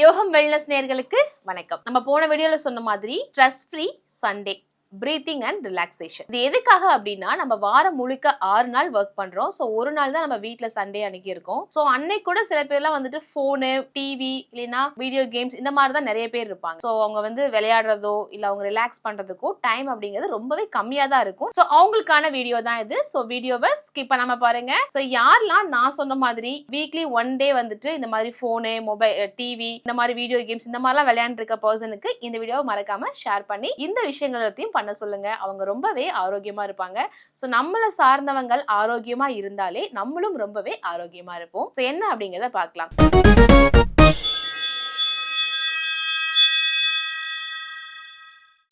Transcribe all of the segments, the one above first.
யோகம் வெல்னஸ் நேர்களுக்கு வணக்கம். நம்ம போன வீடியோல சொன்ன மாதிரி stress free Sunday breathing and relaxation இது எதுக்காக அப்படின்னா நம்ம வாரம் முழுக்க ஆறு நாள் ஒர்க் பண்றோம். ஸோ ஒரு நாள் தான் நம்ம வீட்டில் சண்டே அன்னைக்கு இருக்கும். ஸோ அன்னைக்கு கூட சில பேர்லாம் வந்துட்டு ஃபோனு டிவி இல்லைன்னா வீடியோ கேம்ஸ் இந்த மாதிரி தான் நிறைய பேர் இருப்பாங்க. ஸோ அவங்க வந்து விளையாடுறதோ இல்லை அவங்க ரிலாக்ஸ் பண்றதுக்கோ டைம் அப்படிங்கிறது ரொம்பவே கம்மியாக தான் இருக்கும். ஸோ அவங்களுக்கான வீடியோ தான் இது. ஸோ வீடியோவை ஸ்கிப் பண்ணாம பாருங்க. ஸோ யாரெல்லாம் நான் சொன்ன மாதிரி வீக்லி ஒன் டே வந்துட்டு இந்த மாதிரி ஃபோனு மொபைல் டிவி இந்த மாதிரி வீடியோ கேம்ஸ் இந்த மாதிரிலாம் விளையாண்டுருக்க பர்சனுக்கு இந்த வீடியோவை மறக்காம ஷேர் பண்ணி இந்த விஷயங்கள் எல்லாத்தையும் பண்ண சொல்லுங்க. அவங்க ரொம்பவே ஆரோக்கியமா இருப்பாங்க. ஸோ நம்மளை சார்ந்தவங்கள் ஆரோக்கியமா இருந்தாலே நம்மளும் ரொம்பவே ஆரோக்கியமா இருப்போம். ஸோ என்ன அப்படிங்கிறத பார்க்கலாம்.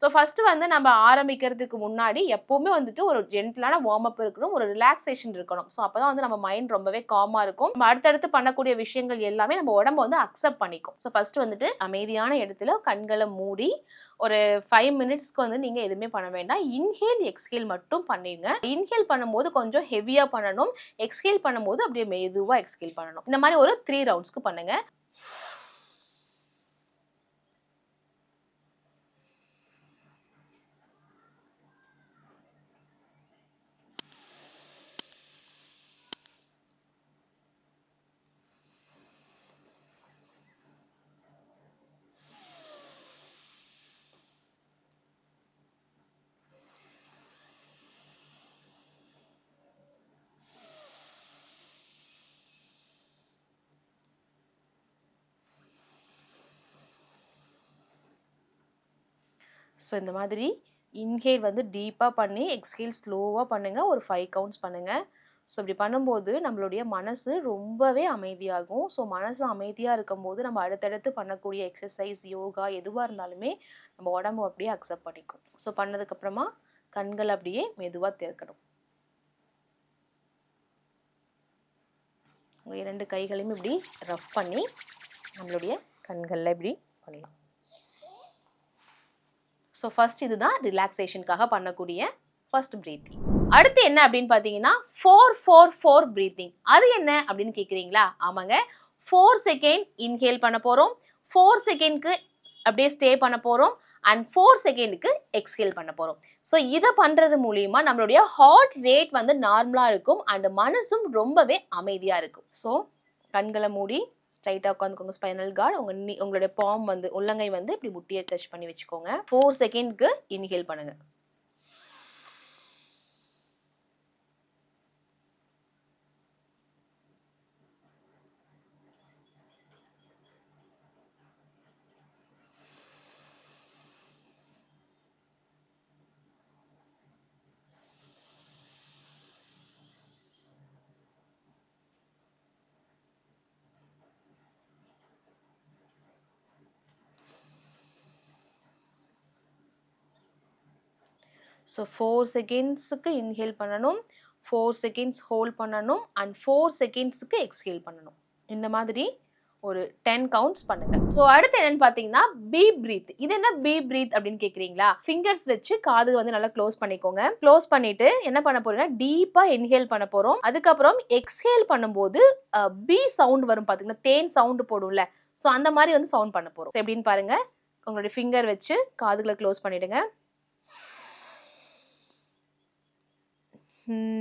ஸோ ஃபர்ஸ்ட் வந்து நம்ம ஆரம்பிக்கிறதுக்கு முன்னாடி எப்போவுமே வந்துட்டு ஒரு ஜென்டலான வார்ம் அப் இருக்கணும் ஒரு ரிலாக்ஸேஷன் இருக்கணும். ஸோ அப்பதான் வந்து நம்ம மைண்ட் ரொம்பவே காமாக இருக்கும். நம்ம அடுத்தடுத்து பண்ணக்கூடிய விஷயங்கள் எல்லாமே நம்ம உடம்ப வந்து அக்செப்ட் பண்ணிக்கும். ஸோ ஃபர்ஸ்ட் வந்துட்டு அமைதியான இடத்துல கண்களை மூடி ஒரு ஃபைவ் மினிட்ஸ்க்கு வந்து நீங்கள் எதுவுமே பண்ண வேண்டாம். இன்ஹேல் எக்ஸ்ஹேல் மட்டும் பண்ணிடுங்க. இன்ஹேல் பண்ணும்போது கொஞ்சம் ஹெவியாக பண்ணணும். எக்ஸ்ஹேல் பண்ணும்போது அப்படியே மெதுவாக எக்ஸ்ஹேல் பண்ணணும். இந்த மாதிரி ஒரு த்ரீ ரவுண்ட்ஸ்க்கு பண்ணுங்கள் ஸோ இந்த மாதிரி இன்ஹேல் வந்து டீப்பாக பண்ணி எக்ஸ்ஹேல் ஸ்லோவாக பண்ணுங்கள் ஒரு ஃபைவ் கவுண்ட்ஸ் பண்ணுங்கள் ஸோ இப்படி பண்ணும்போது நம்மளுடைய மனசு ரொம்பவே அமைதியாகும். ஸோ மனசு அமைதியாக இருக்கும்போது நம்ம அடுத்தடுத்து பண்ணக்கூடிய எக்ஸசைஸ் யோகா எதுவாக இருந்தாலுமே நம்ம உடம்பு அப்படியே அக்செப்ட் பண்ணிக்கும். ஸோ பண்ணதுக்கப்புறமா கண்கள் அப்படியே மெதுவாக திறக்கணும். உங்கள் இரண்டு கைகளையும் இப்படி ரஃப் பண்ணி நம்மளுடைய கண்களில் இப்படி பண்ணலாம். ஸோ ஃபர்ஸ்ட் இதுதான் ரிலாக்ஸேஷனுக்காக பண்ணக்கூடிய ஃபர்ஸ்ட் ப்ரீத்திங் அடுத்து என்ன அப்படின்னு பார்த்தீங்கன்னா ஃபோர் ஃபோர் ஃபோர் ப்ரீத்திங் அது என்ன அப்படின்னு கேட்குறீங்களா? ஆமாங்க. ஃபோர் செகண்ட் இன்ஹேல் பண்ண போகிறோம் ஃபோர் செகண்ட்க்கு அப்படியே ஸ்டே பண்ண போகிறோம் அண்ட் ஃபோர் செகண்டுக்கு எக்ஸ்ஹேல் பண்ண போகிறோம் ஸோ இதை பண்ணுறது மூலியமாக நம்மளுடைய ஹார்ட் ரேட் வந்து நார்மலாக இருக்கும். அண்ட் மனசும் ரொம்பவே அமைதியாக இருக்கும். ஸோ கண்களை மூடி ஸ்ட்ரைட்டாக உட்காந்துக்கோங்க. ஸ்பைனல் கார்டு உங்கள் நீ உங்களுடைய பாம் வந்து உள்ளங்கை வந்து இப்படி முட்டியை டச் பண்ணி வச்சுக்கோங்க. ஃபோர் செகண்ட்க்கு இன்ஹேல் பண்ணுங்க. ஸோ ஃபோர் செகண்ட்ஸுக்கு இன்ஹேல் பண்ணணும். ஃபோர் செகண்ட்ஸ் ஹோல்ட் பண்ணணும். அண்ட் ஃபோர் செகண்ட்ஸுக்கு எக்ஸ்ஹேல் பண்ணணும். இந்த மாதிரி ஒரு டென் கவுண்ட்ஸ் பண்ணுங்க. ஸோ அடுத்து என்னன்னு பார்த்தீங்கன்னா பி பிரீத் இது என்ன பி பிரீத் அப்படின்னு கேட்குறீங்களா? ஃபிங்கர்ஸ் வச்சு காது வந்து நல்லா க்ளோஸ் பண்ணிக்கோங்க. க்ளோஸ் பண்ணிட்டு என்ன பண்ண போறீங்கன்னா டீப்பாக இன்ஹேல் பண்ண போகிறோம் அதுக்கப்புறம் எக்ஸ்ஹேல் பண்ணும்போது பி சவுண்ட் வரும் பார்த்தீங்கன்னா தேன் சவுண்டு போடும்ல. ஸோ அந்த மாதிரி வந்து சவுண்ட் பண்ண போகிறோம் எப்படின்னு பாருங்க. உங்களுடைய ஃபிங்கர் வச்சு காதுகளை க்ளோஸ் பண்ணிடுங்க. Mm-hmm.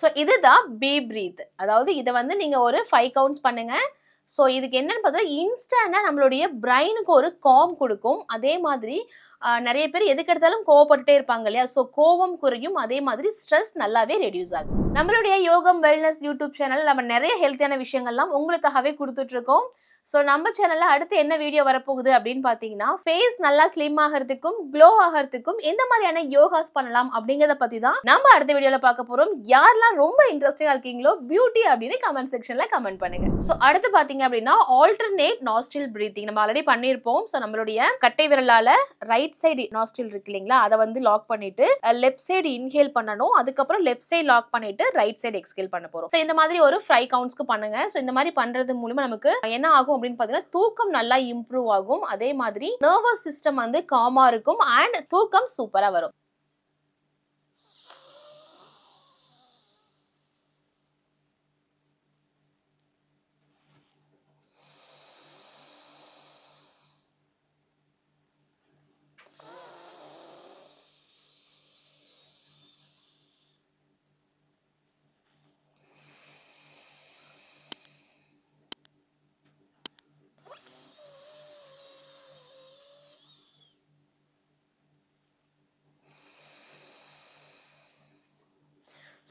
ஸோ இதுதான் பி பிரீத் அதாவது இதை வந்து நீங்கள் ஒரு ஃபைவ் கவுண்ட்ஸ் பண்ணுங்க. ஸோ இதுக்கு என்னன்னு பார்த்தா இன்ஸ்டன்டாக நம்மளுடைய பிரெயினுக்கு ஒரு காம் கொடுக்கும். அதே மாதிரி நிறைய பேர் எதுக்கு எடுத்தாலும் கோவப்பட்டுட்டே இருப்பாங்க இல்லையா? ஸோ கோவம் குறையும். அதே மாதிரி ஸ்ட்ரெஸ் நல்லாவே ரெடியூஸ் ஆகும். நம்மளுடைய யோகம் வெல்னஸ் யூடியூப் சேனல் நம்ம நிறைய ஹெல்த்தியான விஷயங்கள்லாம் உங்களுக்காகவே கொடுத்துட்ருக்கோம் ஸோ நம்ம சேனலில் அடுத்து என்ன வீடியோ வரப்போகுது அப்படின்னு பார்த்தீங்கன்னா ஃபேஸ் நல்லா ஸ்லிம் ஆகிறதுக்கும் க்ளோ ஆகிறதுக்கும் எந்த மாதிரியான யோகாஸ் பண்ணலாம் அப்படிங்கிறத பற்றி தான் நம்ம அடுத்த வீடியோவில் பார்க்க போகிறோம் யாரெல்லாம் ரொம்ப இன்ட்ரெஸ்டிங்காக இருக்கீங்களோ பியூட்டி அப்படின்னு கமெண்ட் செக்ஷனில் கமெண்ட் பண்ணுங்க. ஸோ அடுத்து பார்த்தீங்க அப்படின்னா ஆல்டர்னேட் நாஸ்டில் பிரீத்திங் நம்ம ஆல்ரெடி பண்ணியிருப்போம். ஸோ நம்மளுடைய கட்டை விரலால் ரைட் சைடு நாஸ்டில் இருக்கு இல்லைங்களா அதை வந்து லாக் பண்ணிட்டு லெஃப்ட் சைடு இன்ஹேல் பண்ணணும். அதுக்கப்புறம் லெஃப்ட் சைடு லாக் பண்ணிட்டு ரைட் சைடு எக்ஸ்கேல் பண்ண போகிறோம் ஸோ இந்த மாதிரி ஒரு ஃபைவ் கவுண்ட்ஸ்க்கு பண்ணுங்க. ஸோ இந்த மாதிரி பண்ணுறது மூலமா நமக்கு என்ன ஆகும் அப்படின்னு பார்த்தீங்கன்னா தூக்கம் நல்லா இம்ப்ரூவ் ஆகும். அதே மாதிரி நர்வஸ் சிஸ்டம் வந்து காமா இருக்கும் அண்ட் தூக்கம் சூப்பரா வரும்.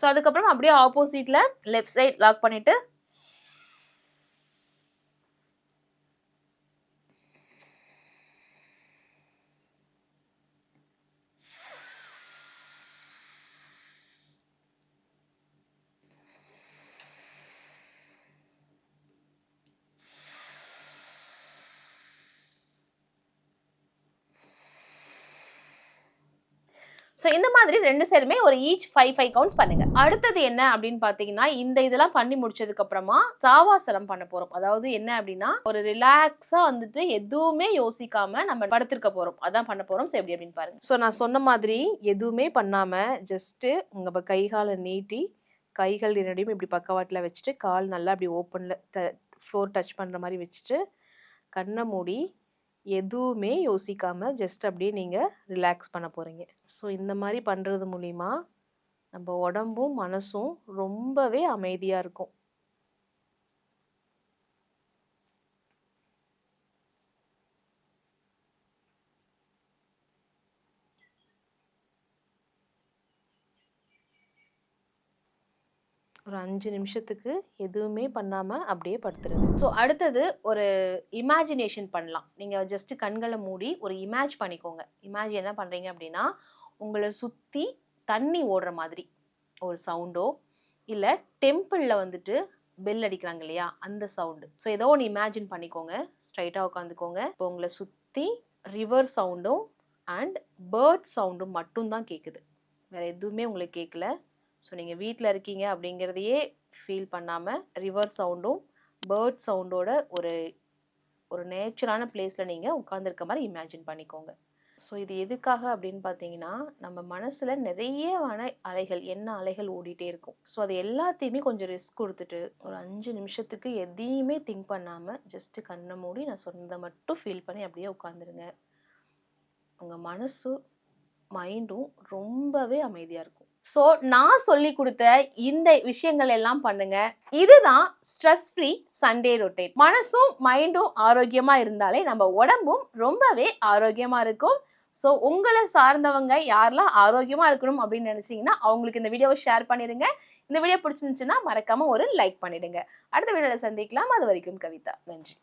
ஸோ அதுக்கப்புறம் அப்படியே ஆப்போசிட்டில் லெஃப்ட் சைட் லாக் பண்ணிவிட்டு ஸோ இந்த மாதிரி ரெண்டு சேருமே ஒரு ஈச் ஃபைவ் ஃபைவ் கவுண்ட்ஸ் பண்ணுங்க. அடுத்தது என்ன அப்படின்னு பார்த்தீங்கன்னா இந்த இதெல்லாம் பண்ணி முடிச்சதுக்கு அப்புறமா சாவாசனம் பண்ண போறோம். அதாவது என்ன அப்படின்னா ஒரு ரிலாக்ஸா வந்துட்டு எதுவுமே யோசிக்காம நம்ம படுத்திருக்க போறோம். அதான் பண்ண போறோம். ஸோ எப்படி அப்படின்னு பாருங்க. ஸோ நான் சொன்ன மாதிரி எதுவுமே பண்ணாம ஜஸ்ட் உங்க கை காலை நீட்டி கைகள் இரண்டையும் இப்படி பக்கவாட்டில் வச்சுட்டு கால் நல்லா அப்படி ஓப்பனில் ஃப்ளோர் டச் பண்ணுற மாதிரி வச்சுட்டு கண்ணை மூடி எதுவுமே யோசிக்காமல் ஜஸ்ட் அப்படியே நீங்கள் ரிலாக்ஸ் பண்ண போகிறீங்க ஸோ இந்த மாதிரி பண்ணுறது மூலிமா நம்ம உடம்பும் மனசும் ரொம்பவே அமைதியாக இருக்கும். ஒரு அஞ்சு நிமிஷத்துக்கு எதுவுமே பண்ணாமல் அப்படியே படுத்துருங்க ஸோ அடுத்தது ஒரு இமேஜினேஷன் பண்ணலாம். நீங்கள் ஜஸ்ட் கண்களை மூடி ஒரு இமேஜ் பண்ணிக்கோங்க. இமேஜ் என்ன பண்ணுறீங்க அப்படின்னா உங்களை சுற்றி தண்ணி ஓடுற மாதிரி ஒரு சவுண்டோ இல்லை டெம்பிளில் வந்துட்டு பெல் அடிக்கிறாங்க இல்லையா அந்த சவுண்டு ஸோ ஏதோ ஒன்று இமேஜின் பண்ணிக்கோங்க. ஸ்ட்ரைட்டாக உட்காந்துக்கோங்க இப்போ உங்களை சுற்றி ரிவர் சவுண்டும் அண்ட் பேர்ட் சவுண்டும் மட்டும்தான் கேட்குது வேறு எதுவுமே உங்களுக்கு கேட்கல ஸோ நீங்கள் வீட்டில் இருக்கீங்க அப்படிங்கிறதையே ஃபீல் பண்ணாமல் ரிவர் சவுண்டும் பேர்ட் சவுண்டோட ஒரு ஒரு நேச்சுரான பிளேஸில் நீங்கள் உட்காந்துருக்க மாதிரி இமேஜின் பண்ணிக்கோங்க. ஸோ இது எதுக்காக அப்படின்னு பார்த்தீங்கன்னா நம்ம மனசில் நிறைய வன அலைகள் என்ன அலைகள் ஓடிட்டே இருக்கும். ஸோ அது எல்லாத்தையுமே கொஞ்சம் ரிஸ்க் கொடுத்துட்டு ஒரு அஞ்சு நிமிஷத்துக்கு எதையுமே திங்க் பண்ணாமல் ஜஸ்ட்டு கண்ணை மூடி நான் சொன்னதை மட்டும் ஃபீல் பண்ணி அப்படியே உட்காந்துருங்க உங்கள் மனசும் மைண்டும் ரொம்பவே அமைதியாக இருக்கும். ஸோ நான் சொல்லி கொடுத்த இந்த விஷயங்கள் எல்லாம் பண்ணுங்க. இதுதான் ஸ்ட்ரெஸ் ஃப்ரீ சண்டே ரொட்டேட் மனசும் மைண்டும் ஆரோக்கியமா இருந்தாலே நம்ம உடம்பும் ரொம்பவே ஆரோக்கியமா இருக்கும். ஸோ உங்களை சார்ந்தவங்க யாரெல்லாம் ஆரோக்கியமா இருக்கணும் அப்படின்னு நினைச்சீங்கன்னா அவங்களுக்கு இந்த வீடியோவை ஷேர் பண்ணிடுங்க. இந்த வீடியோ பிடிச்சிருந்துச்சுன்னா மறக்காம ஒரு லைக் பண்ணிடுங்க. அடுத்த வீடியோவில் சந்திக்கலாம். அது வரைக்கும் கவிதா. நன்றி.